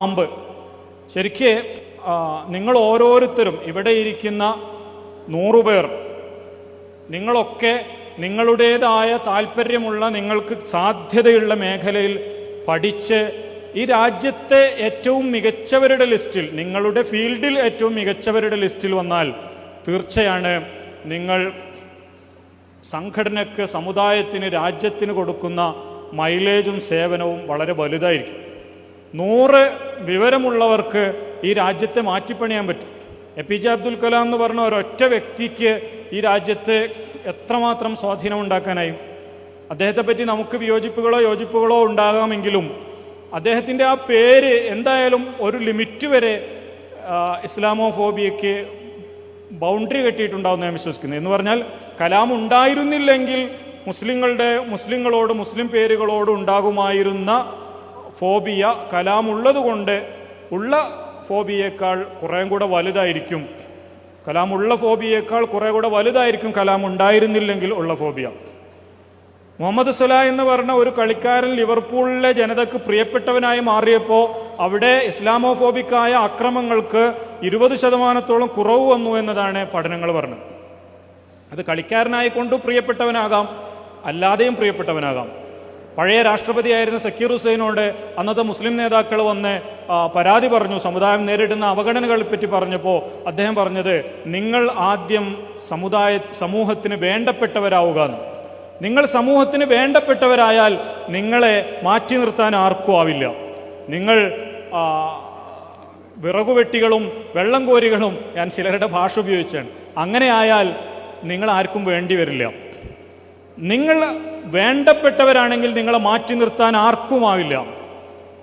പാമ്പ് ശരിക്ക് നിങ്ങൾ ഓരോരുത്തരും ഇവിടെ ഇരിക്കുന്ന നൂറുപേർ നിങ്ങളൊക്കെ നിങ്ങളുടേതായ താല്പര്യമുള്ള നിങ്ങൾക്ക് സാധ്യതയുള്ള മേഖലയിൽ പഠിച്ച് ഈ രാജ്യത്തെ ഏറ്റവും മികച്ചവരുടെ ലിസ്റ്റിൽ നിങ്ങളുടെ ഫീൽഡിൽ ഏറ്റവും മികച്ചവരുടെ ലിസ്റ്റിൽ വന്നാൽ തീർച്ചയാണ് നിങ്ങൾ സംഘടനയ്ക്ക് സമുദായത്തിന് രാജ്യത്തിന് കൊടുക്കുന്ന മൈലേജും സേവനവും വളരെ വലുതായിരിക്കും. നൂറ് വിവരമുള്ളവർക്ക് ഈ രാജ്യത്തെ മാറ്റിപ്പണിയാൻ പറ്റും. A P J Abdul Kalam എന്ന് പറഞ്ഞ ഒരൊറ്റ വ്യക്തിക്ക് ഈ രാജ്യത്ത് എത്രമാത്രം സ്വാധീനം ഉണ്ടാക്കാനായി? അദ്ദേഹത്തെ പറ്റി നമുക്ക് വിയോജിപ്പുകളോ യോജിപ്പുകളോ ഉണ്ടാകാമെങ്കിലും അദ്ദേഹത്തിന്റെ ആ പേര് എന്തായാലും ഒരു ലിമിറ്റ് വരെ ഇസ്ലാമോ ഇസ്ലാമോഫോബിയയ്ക്ക് ബൗണ്ടറി കെട്ടിയിട്ടുണ്ടാവും ഞാൻ വിശ്വസിക്കുന്നു. എന്ന് പറഞ്ഞാൽ കലാം ഉണ്ടായിരുന്നില്ലെങ്കിൽ മുസ്ലിങ്ങളുടെ മുസ്ലിങ്ങളോട് മുസ്ലിം പേരുകളോട് ഉണ്ടാകുമായിരുന്ന ഫോബിയ കലാമുള്ളതുകൊണ്ട് ഉള്ള ഫോബിയേക്കാൾ കുറേ കൂടെ വലുതായിരിക്കും. കലാമുള്ള ഫോബിയേക്കാൾ കുറേ കൂടെ വലുതായിരിക്കും കലാം ഉണ്ടായിരുന്നില്ലെങ്കിൽ ഉള്ള ഫോബിയ. മുഹമ്മദ് സലാ എന്ന് പറഞ്ഞ ഒരു കളിക്കാരൻ ലിവർപൂളിലെ ജനതക്ക് പ്രിയപ്പെട്ടവനായി മാറിയപ്പോൾ അവിടെ ഇസ്ലാമോഫോബിക്കായ അക്രമങ്ങൾക്ക് ഇരുപത് ശതമാനത്തോളം കുറവ് വന്നു എന്നതാണ് പഠനങ്ങൾ പറഞ്ഞത്. അത് കളിക്കാരനായിക്കൊണ്ടും പ്രിയപ്പെട്ടവനാകാം അല്ലാതെയും പ്രിയപ്പെട്ടവനാകാം. പഴയ രാഷ്ട്രപതിയായിരുന്ന സക്കീർ ഹുസൈനോട് അന്നത്തെ മുസ്ലിം നേതാക്കൾ വന്ന് പരാതി പറഞ്ഞു സമുദായം നേരിടുന്ന അവഗണനകളെ പറ്റി പറഞ്ഞപ്പോൾ അദ്ദേഹം പറഞ്ഞത് നിങ്ങൾ ആദ്യം സമുദായ സമൂഹത്തിന് വേണ്ടപ്പെട്ടവരാവുക നിങ്ങൾ സമൂഹത്തിന് വേണ്ടപ്പെട്ടവരായാൽ നിങ്ങളെ മാറ്റി നിർത്താൻ ആർക്കും ആവില്ല. നിങ്ങൾ വിറകുവെട്ടികളും വെള്ളം കോരികളും ഞാൻ ചിലരുടെ ഭാഷ ഉപയോഗിച്ചാണ്. അങ്ങനെ ആയാൽ നിങ്ങൾ ആർക്കും വേണ്ടി വരില്ല. നിങ്ങൾ വേണ്ടപ്പെട്ടവരാണെങ്കിൽ നിങ്ങളെ മാറ്റി നിർത്താൻ ആർക്കുമാവില്ല.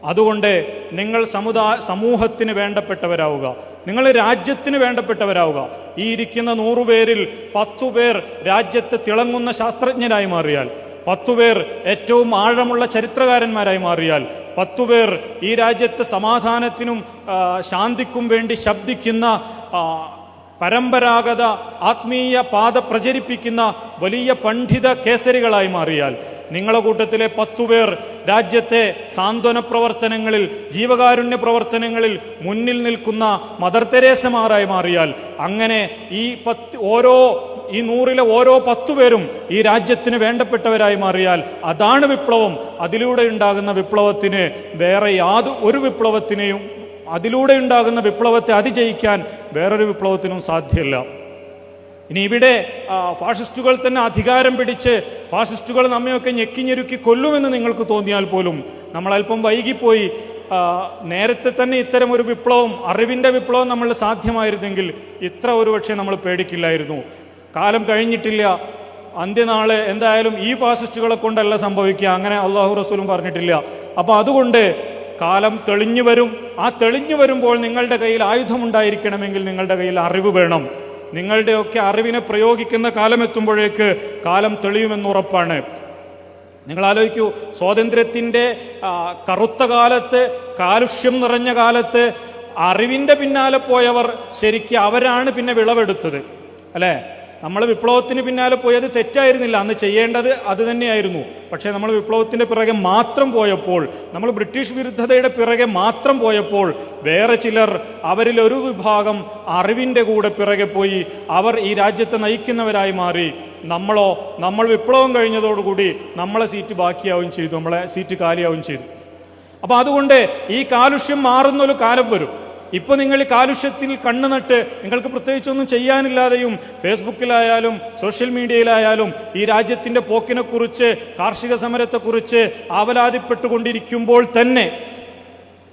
അതുകൊണ്ട് നിങ്ങൾ സമുദായ സമൂഹത്തിന് വേണ്ടപ്പെട്ടവരാവുക. നിങ്ങൾ രാജ്യത്തിന് വേണ്ടപ്പെട്ടവരാവുക. ഈ ഇരിക്കുന്ന നൂറുപേരിൽ പത്തു പേർ രാജ്യത്ത് തിളങ്ങുന്ന ശാസ്ത്രജ്ഞരായി മാറിയാൽ പത്തു പേർ ഏറ്റവും ആഴമുള്ള ചരിത്രകാരന്മാരായി മാറിയാൽ പത്തു പേർ ഈ രാജ്യത്ത് സമാധാനത്തിനും ശാന്തിക്കും വേണ്ടി ശബ്ദിക്കുന്ന പരമ്പരാഗത ആത്മീയ പാത പ്രചരിപ്പിക്കുന്ന വലിയ പണ്ഡിത കേസരികളായി മാറിയാൽ നിങ്ങളുടെ കൂട്ടത്തിലെ പത്തുപേർ രാജ്യത്തെ സാന്ത്വന പ്രവർത്തനങ്ങളിൽ ജീവകാരുണ്യ പ്രവർത്തനങ്ങളിൽ മുന്നിൽ നിൽക്കുന്ന മദർ തെരേസമാരായി മാറിയാൽ അങ്ങനെ ഈ പത്ത് ഓരോ ഈ നൂറിലെ ഓരോ പത്തു പേരും ഈ രാജ്യത്തിന് വേണ്ടപ്പെട്ടവരായി മാറിയാൽ അതാണ് വിപ്ലവം. അതിലൂടെ ഉണ്ടാകുന്ന വിപ്ലവത്തിന് വേറെ യാതൊരു ഒരു വിപ്ലവത്തിനെയും അതിലൂടെ ഉണ്ടാകുന്ന വിപ്ലവത്തെ അതിജയിക്കാൻ വേറൊരു വിപ്ലവത്തിനും സാധ്യമല്ല ഇനി ഇവിടെ ഫാഷിസ്റ്റുകൾ തന്നെ അധികാരം പിടിച്ച് ഫാഷിസ്റ്റുകൾ നമ്മയൊക്കെ ഞെക്കിഞ്ഞെരുക്കി കൊല്ലുമെന്ന് നിങ്ങൾക്ക് തോന്നിയാൽ പോലും നമ്മൾ അല്പം വൈകിപ്പോയി നേരത്തെ തന്നെ ഇത്തരം ഒരു വിപ്ലവം അറിവിന്റെ വിപ്ലവം നമ്മൾ സാധ്യമായിരുന്നെങ്കിൽ ഇത്ര ഒരു പക്ഷേ നമ്മൾ പേടിക്കില്ലായിരുന്നു. കാലം കഴിഞ്ഞിട്ടില്ല. അന്ത്യനാൾ എന്തായാലും ഈ ഫാസിസ്റ്റുകളെ കൊണ്ടല്ല സംഭവിക്കുക. അങ്ങനെ അള്ളാഹു റസൂലും പറഞ്ഞിട്ടില്ല. അപ്പോൾ അതുകൊണ്ട് കാലം തെളിഞ്ഞു വരും. ആ തെളിഞ്ഞു വരുമ്പോൾ നിങ്ങളുടെ കയ്യിൽ ആയുധമുണ്ടായിരിക്കണമെങ്കിൽ നിങ്ങളുടെ കയ്യിൽ അറിവ് വേണം. നിങ്ങളുടെയൊക്കെ അറിവിനെ പ്രയോഗിക്കുന്ന കാലം എത്തുമ്പോഴേക്ക് കാലം തെളിയുമെന്ന് ഉറപ്പാണ്. നിങ്ങൾ ആലോചിക്കൂ സ്വാതന്ത്ര്യത്തിന്റെ കറുത്ത കാലത്ത് കാലുഷ്യം നിറഞ്ഞ കാലത്ത് അറിവിന്റെ പിന്നാലെ പോയവർ ശരിക്കും അവരാണ് പിന്നെ വിളവെടുത്തത്. അല്ലേ? നമ്മൾ വിപ്ലവത്തിന് പിന്നാലെ പോയത് തെറ്റായിരുന്നില്ല. അന്ന് ചെയ്യേണ്ടത് അത് തന്നെയായിരുന്നു. പക്ഷേ നമ്മൾ വിപ്ലവത്തിന്റെ പിറകെ മാത്രം പോയപ്പോൾ നമ്മൾ ബ്രിട്ടീഷ് വിരുദ്ധതയുടെ പിറകെ മാത്രം പോയപ്പോൾ വേറെ ചിലർ അവരിൽ ഒരു വിഭാഗം അറിവിന്റെ കൂടെ പിറകെ പോയി അവർ ഈ രാജ്യത്തെ നയിക്കുന്നവരായി മാറി. നമ്മളോ നമ്മൾ വിപ്ലവം കഴിഞ്ഞതോടുകൂടി നമ്മളെ സീറ്റ് ബാക്കിയാവുകയും ചെയ്തു നമ്മളെ സീറ്റ് കാലിയാവുകയും ചെയ്തു. അപ്പോൾ അതുകൊണ്ട് ഈ കാലുഷ്യം മാറുന്നൊരു കാലം വരും. ഇപ്പോൾ നിങ്ങൾ കാലുഷ്യത്തിൽ കണ്ണു നട്ട് നിങ്ങൾക്ക് പ്രത്യേകിച്ചൊന്നും ചെയ്യാനില്ലാതെയും ഫേസ്ബുക്കിലായാലും സോഷ്യൽ മീഡിയയിലായാലും ഈ രാജ്യത്തിന്റെ പോക്കിനെക്കുറിച്ച് കാർഷിക സമരത്തെക്കുറിച്ച് ആവലാതിപ്പെട്ടുകൊണ്ടിരിക്കുമ്പോൾ തന്നെ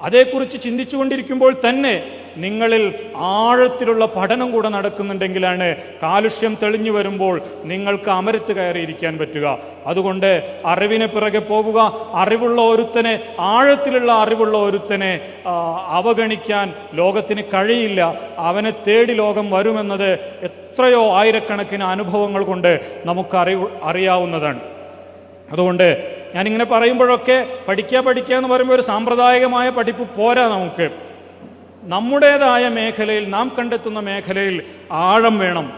അതേക്കുറിച്ച് ചിന്തിച്ചുകൊണ്ടിരിക്കുമ്പോൾ തന്നെ നിങ്ങളിൽ ആഴത്തിലുള്ള പഠനം കൂടെ നടക്കുന്നുണ്ടെങ്കിലാണ് കാലുഷ്യം തെളിഞ്ഞു വരുമ്പോൾ നിങ്ങൾക്ക് അമരത്ത് കയറിയിരിക്കാൻ പറ്റുക. അതുകൊണ്ട് അറിവിന് പിറകെ പോകുക. അറിവുള്ള ഒരുത്തനെ ആഴത്തിലുള്ള അറിവുള്ള ഒരുത്തനെ അവഗണിക്കാൻ ലോകത്തിന് കഴിയില്ല. അവനെ തേടി ലോകം വരുമെന്നത് എത്രയോ ആയിരക്കണക്കിന് അനുഭവങ്ങൾ കൊണ്ട് നമുക്ക് അറിവ് അറിയാവുന്നതാണ്. അതുകൊണ്ട് ഞാനിങ്ങനെ പറയുമ്പോഴൊക്കെ പഠിക്കുക പഠിക്കുക എന്ന് പറയുമ്പോൾ ഒരു സാമ്പ്രദായികമായ പഠിപ്പ് പോരാ നമുക്ക്. നമ്മുടേതായ മേഖലയിൽ നാം കണ്ടെത്തുന്ന മേഖലയിൽ ആഴം വേണം.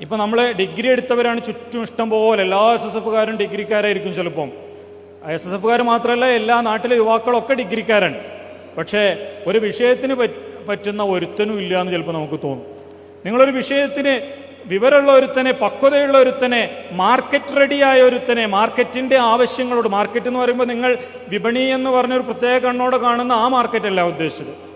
ഇപ്പം നമ്മൾ ഡിഗ്രി എടുത്തവരാണ് ചുറ്റും ഇഷ്ടം പോലെ. എല്ലാ എസ് എസ് എഫുകാരും ഡിഗ്രിക്കാരായിരിക്കും ചിലപ്പം. എസ് എസ് എഫുകാർ മാത്രമല്ല എല്ലാ നാട്ടിലെ യുവാക്കളൊക്കെ ഡിഗ്രിക്കാരാണ്. പക്ഷേ ഒരു വിഷയത്തിന് പറ്റുന്ന ഒരുത്തനും ഇല്ല എന്ന് ചിലപ്പോൾ നമുക്ക് തോന്നും. നിങ്ങളൊരു വിഷയത്തിന് വിവരമുള്ള ഒരുത്തനെ പക്വതയുള്ള ഒരുത്തനെ മാർക്കറ്റ് റെഡിയായ ഒരുത്തനെ മാർക്കറ്റിന്റെ ആവശ്യങ്ങളോട് മാർക്കറ്റ് എന്ന് പറയുമ്പോൾ നിങ്ങൾ വിപണി എന്ന് പറഞ്ഞൊരു പ്രത്യേക കണ്ണോടെ കാണുന്ന ആ മാർക്കറ്റല്ല ഉദ്ദേശിച്ചത്.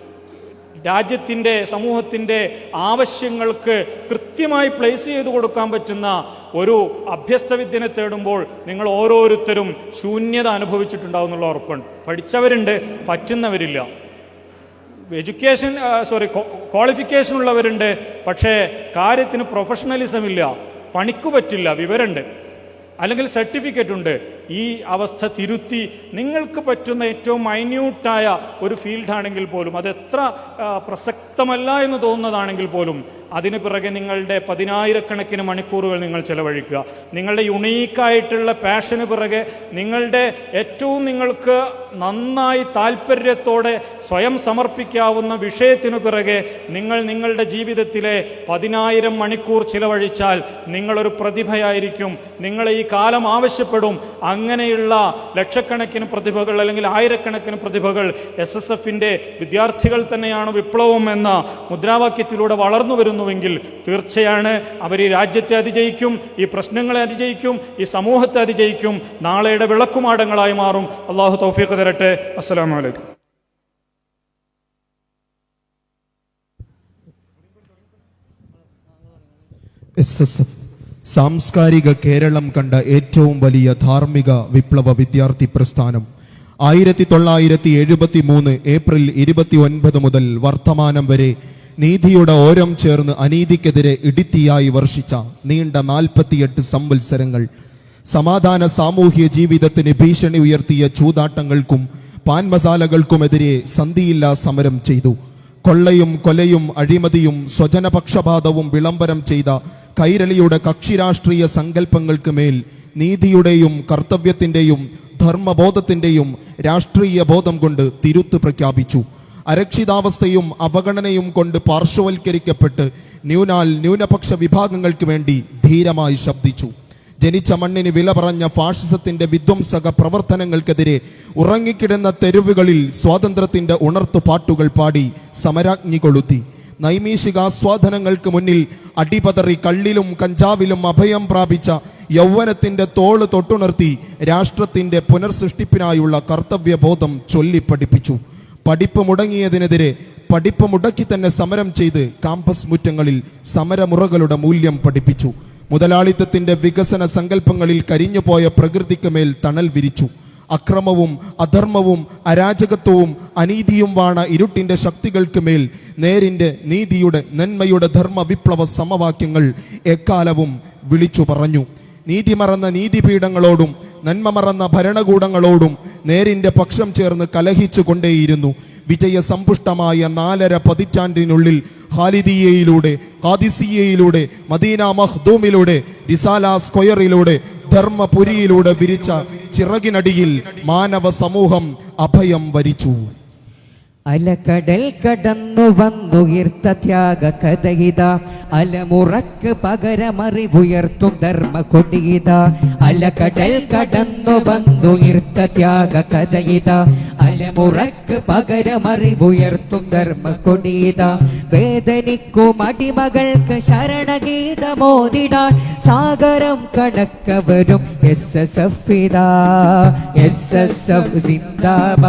രാജ്യത്തിന്റെ സമൂഹത്തിന്റെ ആവശ്യങ്ങൾക്ക് കൃത്യമായി പ്ലേസ് ചെയ്തു കൊടുക്കാൻ പറ്റുന്ന ഒരു അഭ്യസ്തവിദ്യനെ തേടുമ്പോൾ നിങ്ങൾ ഓരോരുത്തരും ശൂന്യത അനുഭവിച്ചിട്ടുണ്ടാവും എന്നുള്ള ഉറപ്പുണ്ട്. പഠിച്ചവരുണ്ട് പറ്റുന്നവരില്ല. എഡ്യൂക്കേഷൻ സോറി ക്വാളിഫിക്കേഷൻ ഉള്ളവരുണ്ട് പക്ഷേ കാര്യത്തിന് പ്രൊഫഷണലിസം ഇല്ല. പണിക്ക് പറ്റില്ല വിവരമുണ്ട്. അല്ലെങ്കിൽ സർട്ടിഫിക്കറ്റ് ഉണ്ട്. ഈ അവസ്ഥ തിരുത്തി നിങ്ങൾക്ക് പറ്റുന്ന ഏറ്റവും മൈന്യൂട്ടായ ഒരു ഫീൽഡാണെങ്കിൽ പോലും അത് എത്ര ആ, പ്രസക്തമല്ല എന്ന് തോന്നുന്നതാണെങ്കിൽ പോലും അതിന് പിറകെ നിങ്ങളുടെ പതിനായിരക്കണക്കിന് മണിക്കൂറുകൾ നിങ്ങൾ ചെലവഴിക്കുക. നിങ്ങളുടെ യുണീക്കായിട്ടുള്ള പാഷന് പിറകെ നിങ്ങളുടെ ഏറ്റവും നിങ്ങൾക്ക് നന്നായി താല്പര്യത്തോടെ സ്വയം സമർപ്പിക്കാവുന്ന വിഷയത്തിനു പിറകെ നിങ്ങൾ നിങ്ങളുടെ ജീവിതത്തിലെ പതിനായിരം മണിക്കൂർ ചിലവഴിച്ചാൽ നിങ്ങളൊരു പ്രതിഭയായിരിക്കും. നിങ്ങളെ ഈ കാലം ആവശ്യപ്പെടും. അങ്ങനെയുള്ള ലക്ഷക്കണക്കിന് പ്രതിഭകൾ അല്ലെങ്കിൽ ആയിരക്കണക്കിന് പ്രതിഭകൾ എസ് എസ് എഫിന്റെ വിദ്യാർത്ഥികൾ തന്നെയാണ് വിപ്ലവം എന്ന മുദ്രാവാക്യത്തിലൂടെ വളർന്നു വരുന്നുവെങ്കിൽ തീർച്ചയാണ് അവർ ഈ രാജ്യത്തെ അതിജയിക്കും ഈ പ്രശ്നങ്ങളെ അതിജയിക്കും ഈ സമൂഹത്തെ അതിജയിക്കും. നാളെയുടെ വിളക്കുമാടങ്ങളായി മാറും. അള്ളാഹു തൗഫീഖ് തരട്ടെ. അസ്സലാമു അലൈക്കും. എസ് എസ് എഫ് സാംസ്കാരിക കേരളം കണ്ട ഏറ്റവും വലിയ ധാർമ്മിക വിപ്ലവ വിദ്യാർത്ഥി പ്രസ്ഥാനം. ആയിരത്തി തൊള്ളായിരത്തി എഴുപത്തി മൂന്ന് ഏപ്രിൽ ഇരുപത്തി ഒൻപത് മുതൽ വർത്തമാനം വരെ നീതിയുടെ ഓരം ചേർന്ന് അനീതിക്കെതിരെ ഇടിത്തിയായി വർഷിച്ച നീണ്ട നാൽപ്പത്തിയെട്ട് സംവത്സരങ്ങൾ സമാധാന സാമൂഹ്യ ജീവിതത്തിന് ഭീഷണി ഉയർത്തിയ ചൂതാട്ടങ്ങൾക്കും പാൻമസാലകൾക്കുമെതിരെ സന്ധിയില്ലാ സമരം ചെയ്തു. കൊള്ളയും കൊലയും അഴിമതിയും സ്വജനപക്ഷപാതവും വിളംബരം ചെയ്ത കൈരളിയുടെ കക്ഷിരാഷ്ട്രീയ സങ്കല്പങ്ങൾക്ക് മേൽ നീതിയുടെയും കർത്തവ്യത്തിന്റെയും ധർമ്മബോധത്തിന്റെയും രാഷ്ട്രീയ ബോധം കൊണ്ട് തിരുത്ത് പ്രഖ്യാപിച്ചു. അരക്ഷിതാവസ്ഥയും അവഗണനയും കൊണ്ട് പാർശ്വവൽക്കരിക്കപ്പെട്ട് ന്യൂനാൽ ന്യൂനപക്ഷ വിഭാഗങ്ങൾക്ക് വേണ്ടി ധീരമായി ശബ്ദിച്ചു. ജനിച്ച മണ്ണിന് വില പറഞ്ഞ ഫാഷിസത്തിന്റെ വിധ്വംസക പ്രവർത്തനങ്ങൾക്കെതിരെ ഉറങ്ങിക്കിടന്ന തെരുവുകളിൽ സ്വാതന്ത്ര്യത്തിന്റെ ഉണർത്തു പാട്ടുകൾ പാടി സമരാജ്ഞി കൊളുത്തി നൈമീഷികാസ്വാദനങ്ങൾക്ക് മുന്നിൽ അടിപതറി കള്ളിലും കഞ്ചാവിലും അഭയം പ്രാപിച്ച യൗവനത്തിന്റെ തോൾ തൊട്ടുണർത്തി രാഷ്ട്രത്തിന്റെ പുനർസൃഷ്ടിപ്പിനായുള്ള കർത്തവ്യബോധം ചൊല്ലിപ്പഠിപ്പിച്ചു പഠിപ്പ് മുടങ്ങിയതിനെതിരെ പഠിപ്പ് മുടക്കി തന്നെ സമരം ചെയ്ത് കാമ്പസ് മുറ്റങ്ങളിൽ സമരമുറകളുടെ മൂല്യം പഠിപ്പിച്ചു. മുതലാളിത്തത്തിന്റെ വികസന സങ്കല്പങ്ങളിൽ കരിഞ്ഞുപോയ പ്രകൃതിക്ക് മേൽ തണൽ വിരിച്ചു. അക്രമവും അധർമ്മവും അരാജകത്വവും അനീതിയും വാണ ഇരുട്ടിന്റെ ശക്തികൾക്ക് മേൽ നേരിന്റെ നീതിയുടെ നന്മയുടെ ധർമ്മ വിപ്ലവ സമവാക്യങ്ങൾ എക്കാലവും വിളിച്ചു പറഞ്ഞു. നീതി മറന്ന നീതിപീഠങ്ങളോടും നന്മ മറന്ന ഭരണകൂടങ്ങളോടും നേരിന്റെ പക്ഷം ചേർന്ന് കലഹിച്ചു കൊണ്ടേയിരുന്നു. വിജയസമ്പുഷ്ടമായ നാലര പതിറ്റാണ്ടിനുള്ളിൽ ഖാലിദിയയിലൂടെ ഖാദിസിയയിലൂടെ മദീന മഹ്ദൂമിലൂടെ റിസാല സ്ക്വയറിലൂടെ ധർമ്മപുരിയിലൂടെ വിരിച്ച ചിറകിനടിയിൽ മാനവ സമൂഹം അഭയം വരിച്ചു. അലകടൽ കടന്നു വന്നുയർത്ത ത്യാഗ കഥയിത. അലമുറക്ക് പകരമറിവുയർത്തും ധർമ്മ കൊടിയിത അലകടൽ കടന്നു വന്നുയർത്ത ത്യാഗ കഥയിത. അലമുറക്ക് പകരമറിവുയർത്തും ധർമ്മ കൊടിയിത വേദനിക്കും അടിമകൾക്ക് ശരണഗീതമോദിടാൻ സാഗരം കടക്കവരും. S S F S S F സിന്ദാബ.